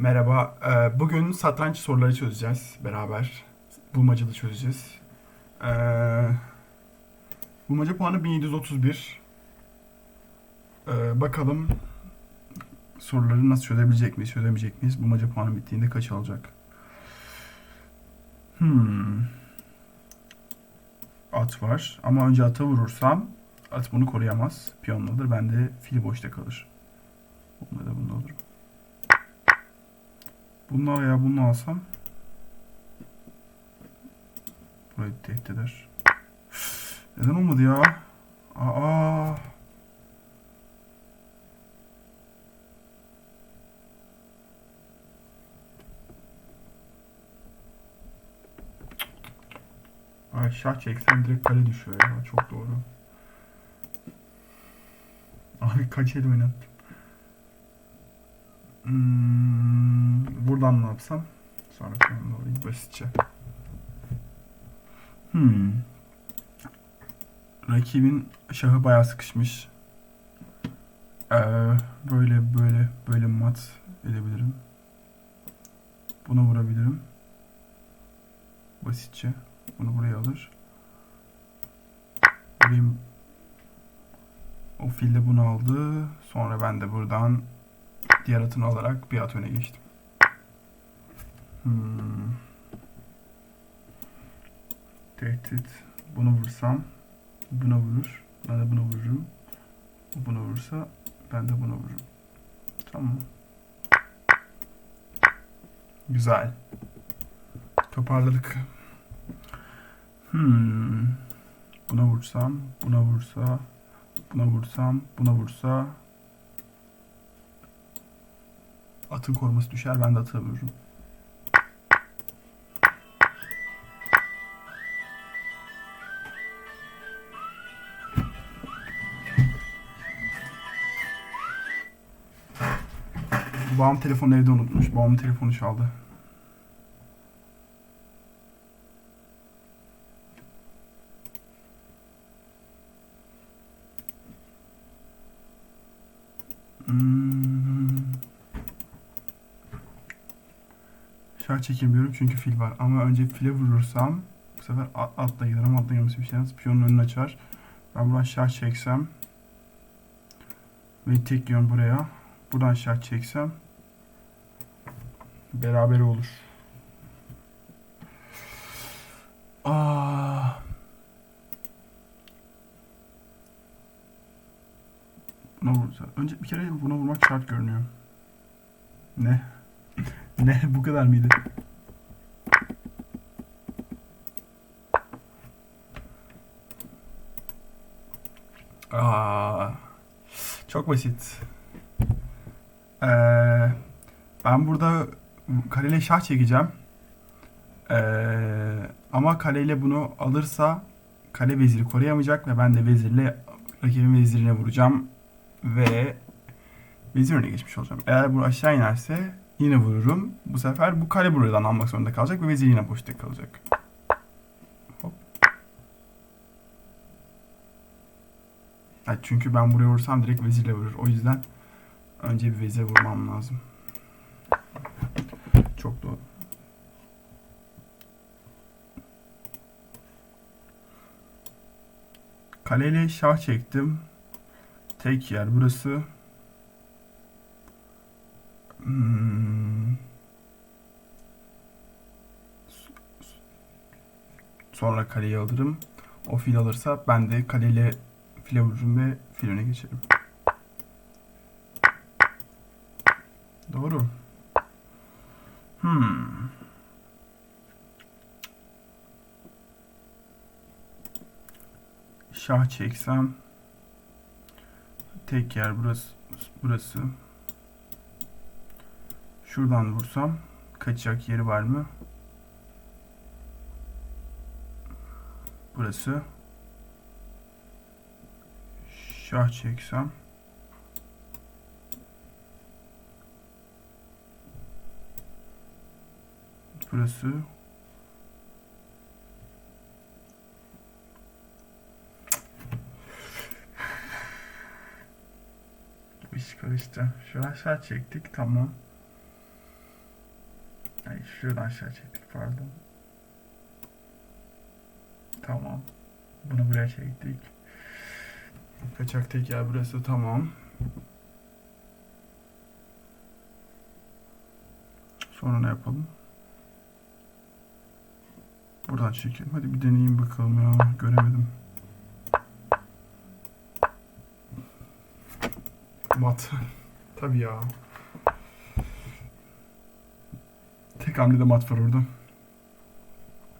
Merhaba. Ee, Bugün satranç soruları çözeceğiz beraber. Bulmacalı çözeceğiz. Ee, Bulmaca puanı 1731. Ee, Bakalım soruları nasıl çözebilecek miyiz, çözemeyecek miyiz? Bulmaca puanı bittiğinde kaç alacak? Hmm. At var. Ama önce ata vurursam at bunu koruyamaz. Piyonla alır. Ben de fili boşta kalır. Bunda da bunda alırım. Bununla veya bununla alsam burayı tehdit eder. Neden olmadı ya? Aa. Ay şah çeksem direkt kale düşüyor ya. Çok doğru. Abi kaç el oynattım? Hmm, buradan ne yapsam? Sonra sonra alayım basitçe. Hmm. Rakibin şahı bayağı sıkışmış. Ee, böyle böyle böyle mat edebilirim. Bunu vurabilirim. Basitçe. Bunu buraya alır. Vurayım. O fil de bunu aldı. Sonra ben de buradan diğer atını alarak bir at öne geçtim. Hmm. Tehdit. Bunu vursam buna vurur. Ben de buna vururum. O buna vurursa ben de buna vururum. Tamam. Güzel. Toparladık. Hmm. Buna vursam, buna vursa, buna vursam, buna vursa atın koruması düşer. Ben de atı vururum. Babam telefonu evde unutmuş. Babamın telefonu çaldı. Hmm. Şah çekemiyorum çünkü fil var. Ama önce file vurursam bu sefer at, atla gider ama atla gelmesi bir şey yapmaz. Piyonun önünü açar. Ben buradan şah çeksem ve tek yön buraya. Buradan şah çeksem beraber olur. Aa. Buna vursa. Önce bir kere buna vurmak şart görünüyor. Ne? ne? Bu kadar mıydı? Aa, çok basit. Ee, ben burada kaleyle şah çekeceğim. Ee, ama kaleyle bunu alırsa kale veziri koruyamayacak ve ben de vezirle rakibin vezirine vuracağım ve vezir öne geçmiş olacağım. Eğer bu aşağı inerse yine vururum. Bu sefer bu kale buradan almak zorunda kalacak ve vezir yine boşta kalacak. Hop. Evet, çünkü ben buraya vursam direkt vezirle vurur. O yüzden önce bir vezir vurmam lazım. Çok doğru. Kaleyle şah çektim. Tek yer burası. Hmm. Sonra kaleyi alırım. O fil alırsa ben de kaleyle file vururum ve fil öne geçerim. Doğru. Hmm. Şah çeksem tek yer burası burası. Şuradan vursam kaçacak yeri var mı? Burası. Şah çeksem burası. Bu iş karıştı. Şu aşağı çektik tamam. Şuradan. Ay şuradan aşağı çektik pardon. Tamam. Bunu buraya çektik. Kaçak teker burası tamam. Sonra ne yapalım? Buradan çekelim. Hadi bir deneyeyim bakalım ya. Göremedim. Mat. Tabii ya. Tek hamlede mat var orada.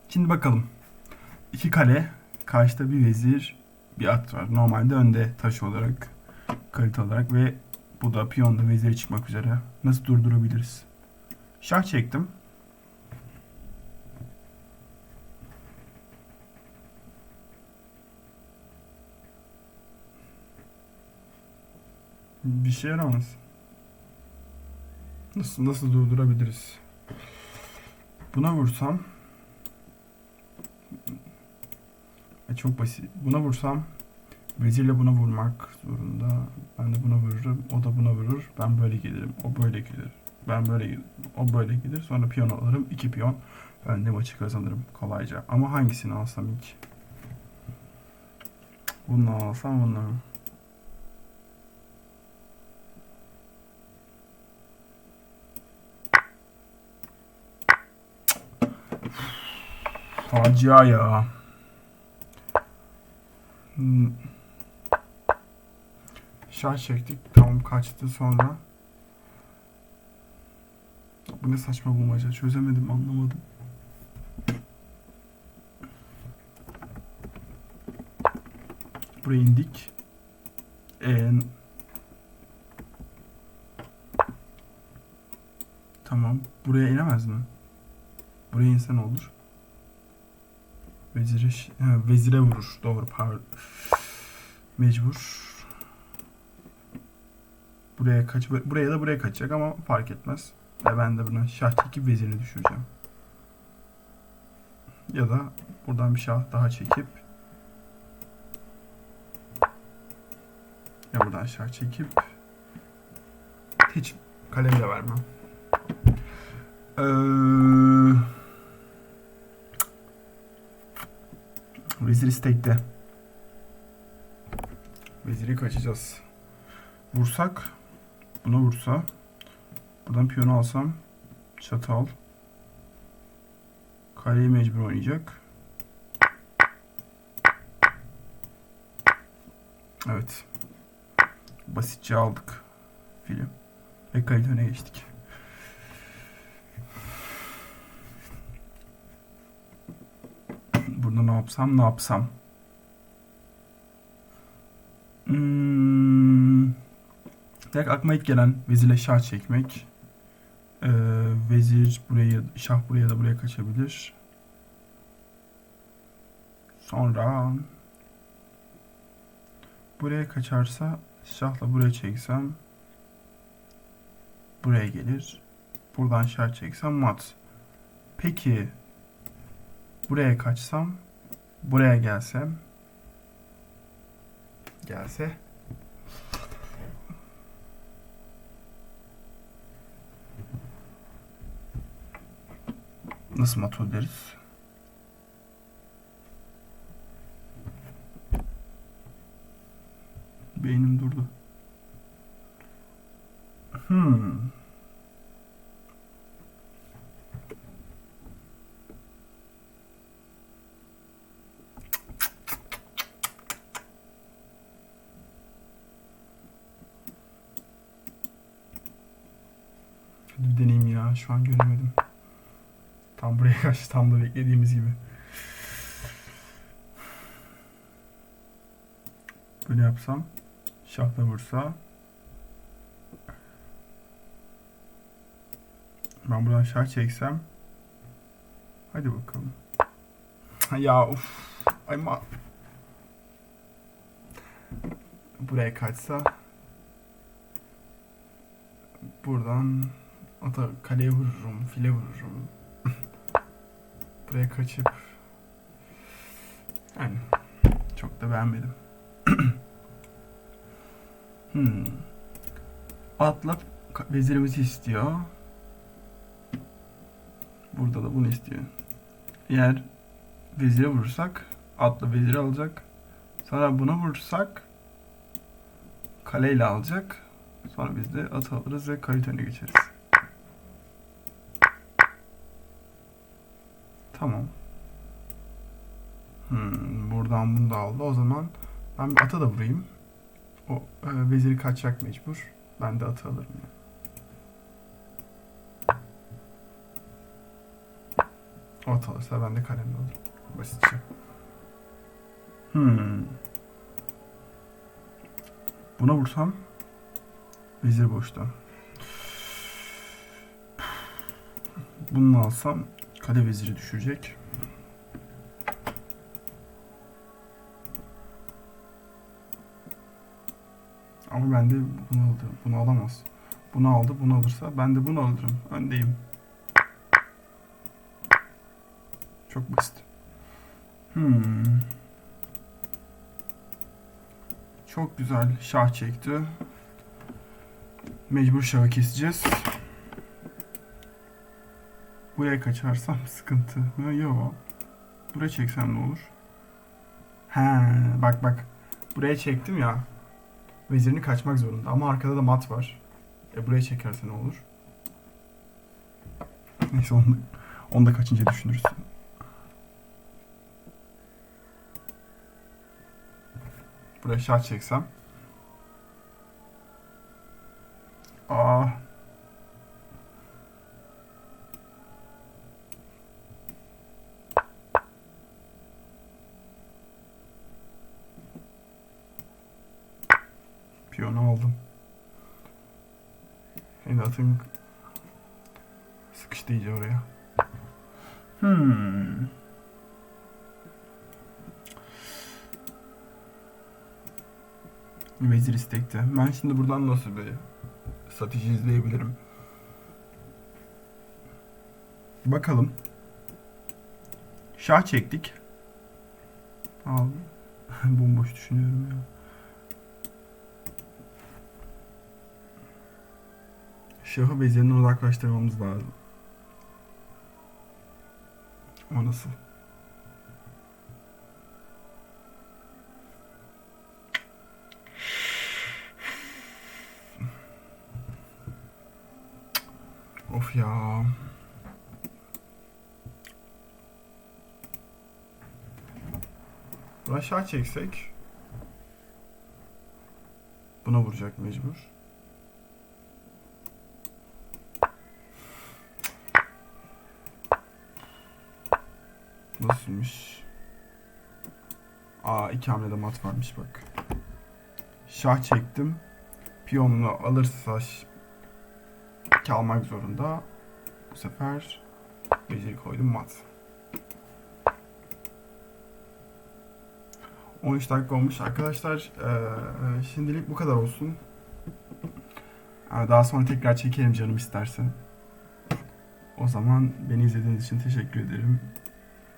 Şimdi bakalım. İki kale. Karşıda bir vezir, bir at var. Normalde önde taş olarak, kalite olarak ve bu da piyonda vezire çıkmak üzere. Nasıl durdurabiliriz? Şah çektim. Bir şey yaramaz. Nasıl nasıl durdurabiliriz? Buna vursam E, çok basit. Buna vursam vezirle buna vurmak zorunda. Ben de buna vururum. O da buna vurur. Ben böyle gelirim. O böyle gelir. Ben böyle gelirim. O böyle gelir. Sonra piyon alırım. iki piyon. Ben de maçı kazanırım kolayca. Ama hangisini alsam ilk? Bunu alsam bunu. Facia ya. Hmm. Şah çektik. Tamam kaçtı sonra. Bu ne saçma bulmaca. Çözemedim anlamadım. Buraya indik. En Tamam. Buraya inemez mi? Buraya insan olur. Vezire, ha, vezire vurur. Doğru pardon. Mecbur. Buraya kaç buraya da buraya kaçacak ama fark etmez. Ve ben de buna şah çekip vezirini düşüreceğim. Ya da buradan bir şah daha çekip ya buradan şah çekip hiç kalemi de vermem. Ee, Vezir istekte. Veziri kaçacağız. Vursak. Buna vursa. Buradan piyonu alsam. Çatal. Kaleyi mecbur oynayacak. Evet. Basitçe aldık. Film. Ve kayıt öne geçtik. Burada ne yapsam ne yapsam. Hmm. Direkt aklıma ilk gelen vezirle şah çekmek. Ee, vezir buraya, şah buraya da buraya kaçabilir. Sonra buraya kaçarsa şahla buraya çeksem buraya gelir. Buradan şah çeksem mat. Peki buraya kaçsam buraya gelsem gelse nasıl mat deriz? Beynim durdu. Hmm. Hadi bir deneyeyim ya. Şu an göremedim. Kaçtı. Tam da beklediğimiz gibi. Böyle yapsam. Şahla vursa. Ben buradan şah çeksem. Hadi bakalım. ya uf. Ay ma. Buraya kaçsa. Buradan ata kaleye vururum, file vururum. Buraya kaçıp yani çok da beğenmedim. hmm. Atla vezirimizi istiyor. Burada da bunu istiyor. Eğer vezire vurursak atla veziri alacak. Sonra buna vurursak kaleyle alacak. Sonra biz de atı alırız ve kayıt önüne geçeriz. Tamam. Hmm, buradan bunu da aldı. O zaman ben bir ata da vurayım. O e, veziri kaçacak mecbur. Ben de atı alırım. Yani. At alırsa ben de kalemle alırım. Basitçe. Hmm. Buna vursam vezir boşta. Bunu alsam kale veziri düşürecek. Ama ben de bunu aldı. Bunu alamaz. Bunu aldı. Bunu alırsa ben de bunu alırım. Öndeyim. Çok basit. Hmm. Çok güzel şah çekti. Mecbur şahı keseceğiz. Buraya kaçarsam sıkıntı mı? Yok. Buraya çeksem ne olur? He, bak bak. Buraya çektim ya. Vezirini kaçmak zorunda. Ama arkada da mat var. E buraya çekerse ne olur? Neyse onu, onu da kaçınca düşünürüz. Buraya şah çeksem. Aa. Piyonu aldım. Yine atın sıkıştı iyice oraya. Hmm. Vezir istekte. Ben şimdi buradan nasıl bir strateji izleyebilirim? Bakalım. Şah çektik. Al. Bomboş düşünüyorum ya. Şahı vezirinden uzaklaştırmamız lazım. O nasıl? Of ya. Bunu aşağı çeksek. Buna vuracak mecbur. Nasılmış? Aa iki hamlede mat varmış bak. Şah çektim. Piyonunu alırsa kalmak zorunda. Bu sefer beceri koydum mat. 13 dakika olmuş arkadaşlar. Ee, şimdilik bu kadar olsun. Daha sonra tekrar çekerim canım isterse. O zaman beni izlediğiniz için teşekkür ederim.